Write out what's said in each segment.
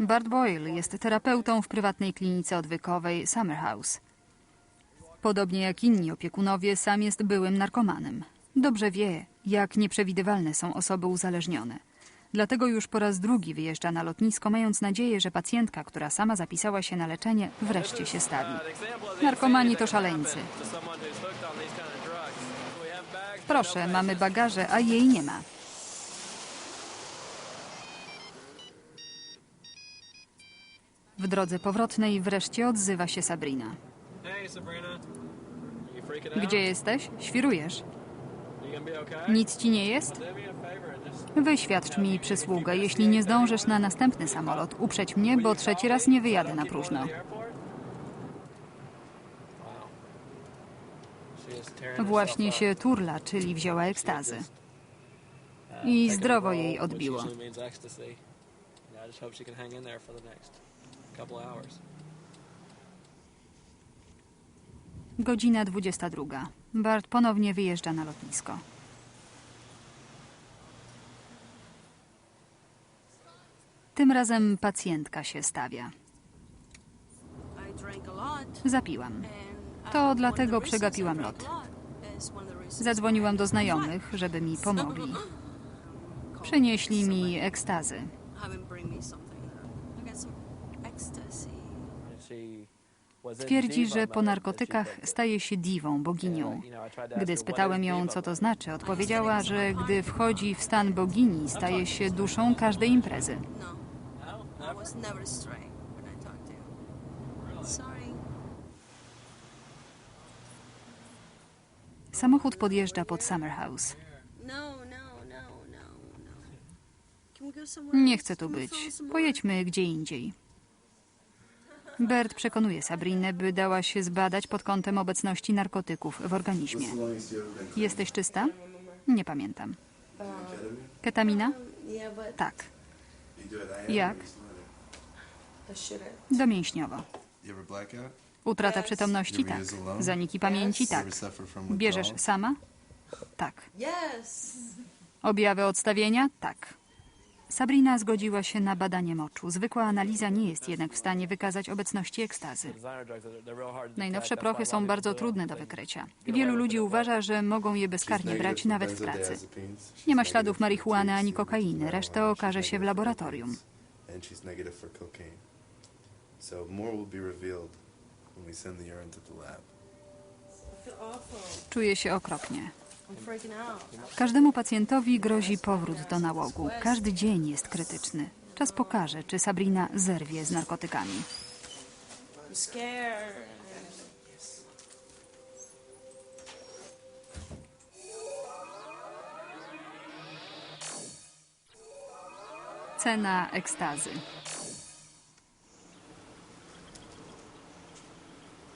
Bart Boyle jest terapeutą w prywatnej klinice odwykowej Summer House. Podobnie jak inni opiekunowie, sam jest byłym narkomanem. Dobrze wie, jak nieprzewidywalne są osoby uzależnione. Dlatego już po raz drugi wyjeżdża na lotnisko, mając nadzieję, że pacjentka, która sama zapisała się na leczenie, wreszcie się stawi. Narkomani to szaleńcy. Proszę, mamy bagaże, a jej nie ma. W drodze powrotnej wreszcie odzywa się Sabrina. Gdzie jesteś? Świrujesz. Nic ci nie jest? Wyświadcz mi przysługę. Jeśli nie zdążysz na następny samolot, uprzeć mnie, bo trzeci raz nie wyjadę na próżno. Właśnie się turla, czyli wzięła ekstazy. Uh, I zdrowo jej odbiło. Couple hours. Godzina 22. Bart ponownie wyjeżdża na lotnisko. Tym razem pacjentka się stawia. Zapiłam. and To dlatego przegapiłam lot. Zadzwoniłam do znajomych, żeby mi pomogli. Przynieśli mi ekstazy. Have him bring me something. I got some ecstasy. And she was in Twierdzi, że po narkotykach staje się diwą, boginią. Gdy spytałem ją, co to znaczy, odpowiedziała, że gdy wchodzi w stan bogini, staje się duszą każdej imprezy. Samochód podjeżdża pod Summer House. Nie chcę tu być. Pojedźmy gdzie indziej. Bert przekonuje Sabrinę, by dała się zbadać pod kątem obecności narkotyków w organizmie. Jesteś czysta? Nie pamiętam. Ketamina? Tak. Jak? Domięśniowo. Utrata przytomności? Tak. Zaniki pamięci? Tak. Bierzesz sama? Tak. Objawy odstawienia? Tak. Sabrina zgodziła się na badanie moczu. Zwykła analiza nie jest jednak w stanie wykazać obecności ekstazy. Najnowsze prochy są bardzo trudne do wykrycia. Wielu ludzi uważa, że mogą je bezkarnie brać nawet w pracy. Nie ma śladów marihuany ani kokainy, She's okaże się w laboratorium. drugs, And she's negative for cocaine. So more will be revealed when we send the urine to the lab. I feel awful. Czuje się okropnie. Każdemu pacjentowi grozi powrót do nałogu. Każdy dzień jest krytyczny. Czas pokaże, czy Sabrina zerwie z narkotykami. Cena ekstazy. Here I am on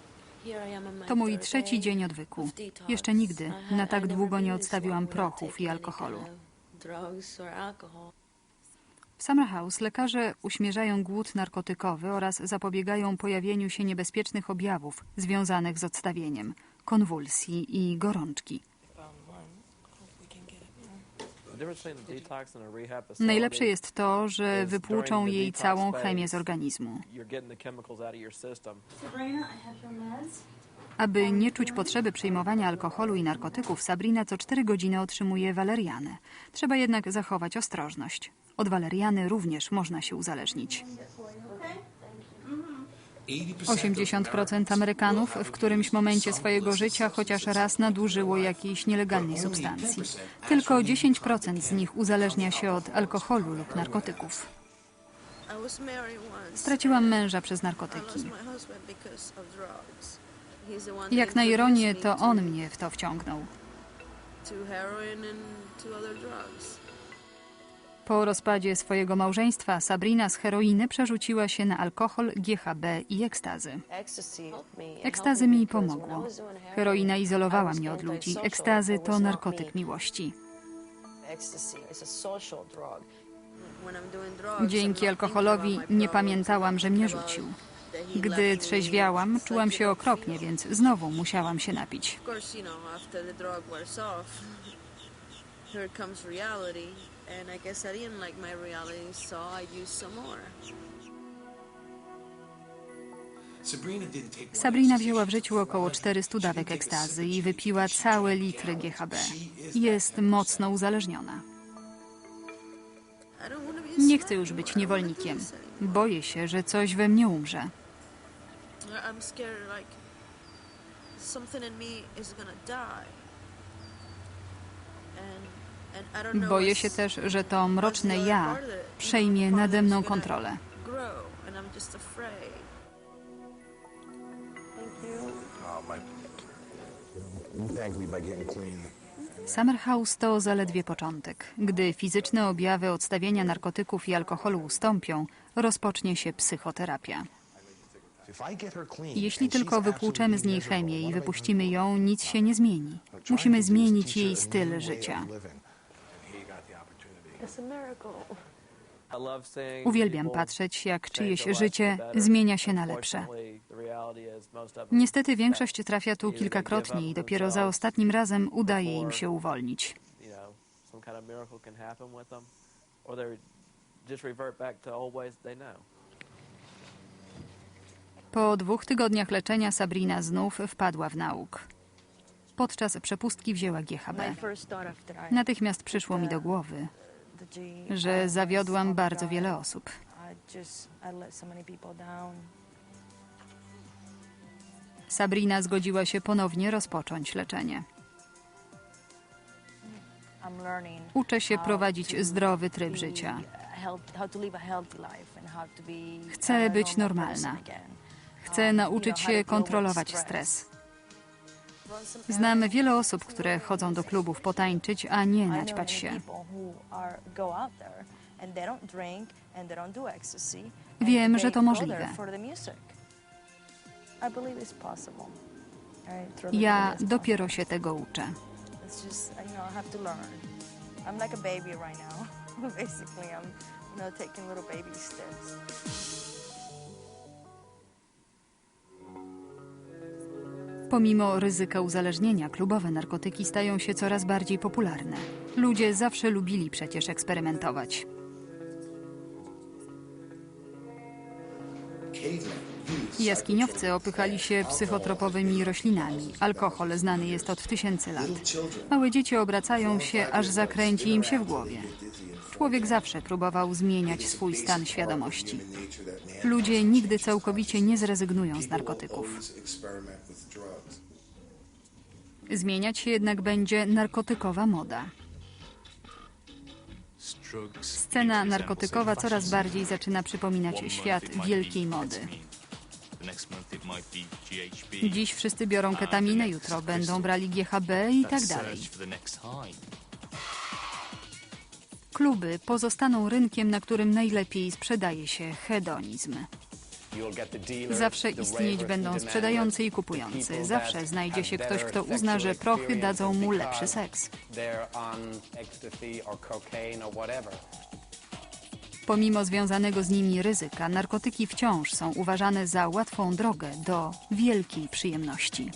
my To mój trzeci dzień odwyku. Jeszcze nigdy na tak długo nie odstawiłam prochów i alkoholu. W Summer House lekarze uśmierzają głód narkotykowy oraz zapobiegają pojawieniu się niebezpiecznych objawów związanych z odstawieniem, konwulsji i gorączki. Najlepsze jest to, że wypłuczą jej całą chemię z organizmu. Aby nie czuć potrzeby przyjmowania alkoholu i narkotyków, Sabrina co 4 godziny otrzymuje walerianę. Trzeba jednak zachować ostrożność. Od waleriany również można się uzależnić. 80% Amerykanów w którymś momencie swojego życia chociaż raz nadużyło jakiejś nielegalnej substancji. Tylko 10% z nich uzależnia się od alkoholu lub narkotyków. Straciłam męża przez narkotyki. Jak na ironię, to on mnie w to wciągnął. Po rozpadzie swojego małżeństwa Sabrina z heroiny przerzuciła się na alkohol, GHB i ekstazy. Ekstazy mi pomogło. Heroina izolowała mnie od ludzi. Ekstazy to narkotyk miłości. Dzięki alkoholowi nie pamiętałam, że mnie rzucił. Gdy trzeźwiałam, czułam się okropnie, więc znowu musiałam się napić. Here comes reality. And I guess I didn't like my reality, so I used some more. Sabrina wzięła w życiu około 400 dawek ekstazy i wypiła całe litry GHB. Jest mocno uzależniona. Nie chcę już być niewolnikiem. Boję się, że coś we mnie umrze. Like something in me is gonna die. And, Boję się też, że to mroczne ja przejmie nade mną kontrolę. Summer House to zaledwie początek. Gdy fizyczne objawy odstawienia narkotyków i alkoholu ustąpią, rozpocznie się psychoterapia. Jeśli tylko wypłuczemy z niej chemię i wypuścimy ją, nic się nie zmieni. Musimy zmienić jej styl życia. Uwielbiam patrzeć, jak czyjeś życie zmienia się na lepsze. Niestety większość trafia tu kilkakrotnie i dopiero za ostatnim razem udaje im się uwolnić. Po dwóch tygodniach leczenia Sabrina znów wpadła w nauk. Podczas przepustki wzięła GHB. Natychmiast przyszło mi do głowy, że zawiodłam bardzo wiele osób. Sabrina zgodziła się ponownie rozpocząć leczenie. Uczę się prowadzić zdrowy tryb życia. Chcę być normal normalna. Chcę nauczyć się kontrolować stres. Znam wiele osób, które chodzą do klubów potańczyć, a nie naćpać się. Wiem, że to możliwe. Ja dopiero się tego uczę. Basically, I'm you know taking little baby steps. Pomimo ryzyka uzależnienia, klubowe narkotyki stają się coraz bardziej popularne. Ludzie zawsze lubili przecież eksperymentować. Jaskiniowcy opychali się psychotropowymi roślinami. Alkohol znany jest od tysięcy lat. Małe dzieci obracają się, aż zakręci im się w głowie. Człowiek zawsze próbował zmieniać swój stan świadomości. Ludzie nigdy całkowicie nie zrezygnują z narkotyków. Zmieniać się jednak będzie narkotykowa moda. Scena narkotykowa coraz bardziej zaczyna przypominać świat wielkiej mody. Dziś wszyscy biorą ketaminę, jutro będą brali GHB i tak dalej. Kluby pozostaną rynkiem, na którym najlepiej sprzedaje się hedonizm. Zawsze istnieć będą sprzedający i kupujący. Zawsze znajdzie się ktoś, kto uzna, że prochy dadzą mu lepszy seks. Pomimo związanego z nimi ryzyka, narkotyki wciąż są uważane za łatwą drogę do wielkiej przyjemności.